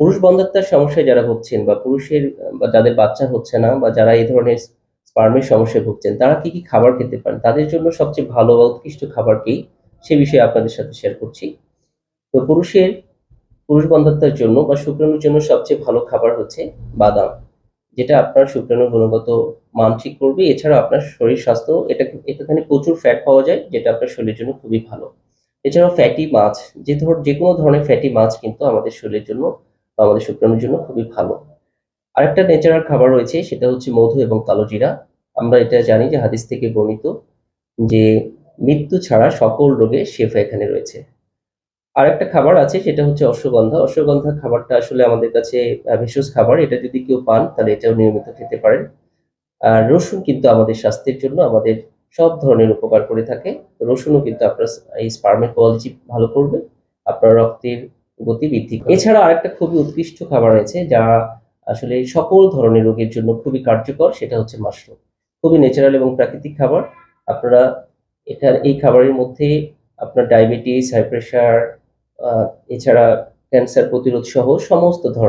পুরুষ বন্ধাত্মার সমস্যায় যারা ভুগছেন বা পুরুষের, বা যাদের বাচ্চা হচ্ছে না বা যারা এই ধরনের স্পার্মের সমস্যায় ভুগছেন, তারা কি কি খাবার খেতে পারেন? তাদের জন্য সবচেয়ে ভালো বা উৎকৃষ্ট খাবার কি? সে বিষয়ে আপনাদের সাথে শেয়ার করছি। তো পুরুষের, পুরুষ বন্ধাত্মার জন্য বা শুক্রাণুর জন্য সবচেয়ে ভালো খাবার হচ্ছে বাদাম, যেটা আপনার শুক্রাণুর গুণগত মান ঠিক করবে। এছাড়া আপনার শরীর স্বাস্থ্য, এটা এখানে প্রচুর ফ্যাট পাওয়া যায়, যেটা আপনার শরীরের জন্য খুবই ভালো। এছাড়াও ফ্যাটি মাছ, যে ধর যে কোনো ধরনের ফ্যাটি মাছ কিন্তু আমাদের শরীরের জন্য আমাদের শুক্রাণুর জন্য খুবই ভালো। আরেকটা ন্যাচারাল খাবার রয়েছে, সেটা হচ্ছে মধু এবং কালোজিরা। আমরা এটা জানি যে হাদিস থেকে বর্ণিত যে মৃত্যু ছাড়া সকল রোগে শেফা এখানে রয়েছে। আরেকটা খাবার আছে, সেটা হচ্ছে অশ্বগন্ধা। অশ্বগন্ধা খাবারটা আসলে আমাদের কাছে ভেষজ খাবার। এটা যদি কেউ পান, তাহলে এটাও নিয়মিত খেতে পারেন। আর রসুন কিন্তু আমাদের স্বাস্থ্যের জন্য আমাদের সব ধরনের উপকার করে থাকে। রসুনও কিন্তু আপনার এই স্পার্মের কোয়ালিটি ভালো করবে। আপনার রক্তের গতি বৃদ্ধি এছাড়া আরেকটা খুবই উৎকৃষ্ট খাবার আছে যা আসলে সকল ধরনের রোগের জন্য খুবই কার্যকর, সেটা হচ্ছে মাশরুম। খুবই ন্যাচারাল এবং প্রাকৃতিক খাবার। আপনারা এখান, এই খাবারের মধ্যে আপনার ডায়াবেটিস হাই প্রেশার এছাড়া ক্যান্সার প্রতিরোধ সহ সমস্ত ধরনের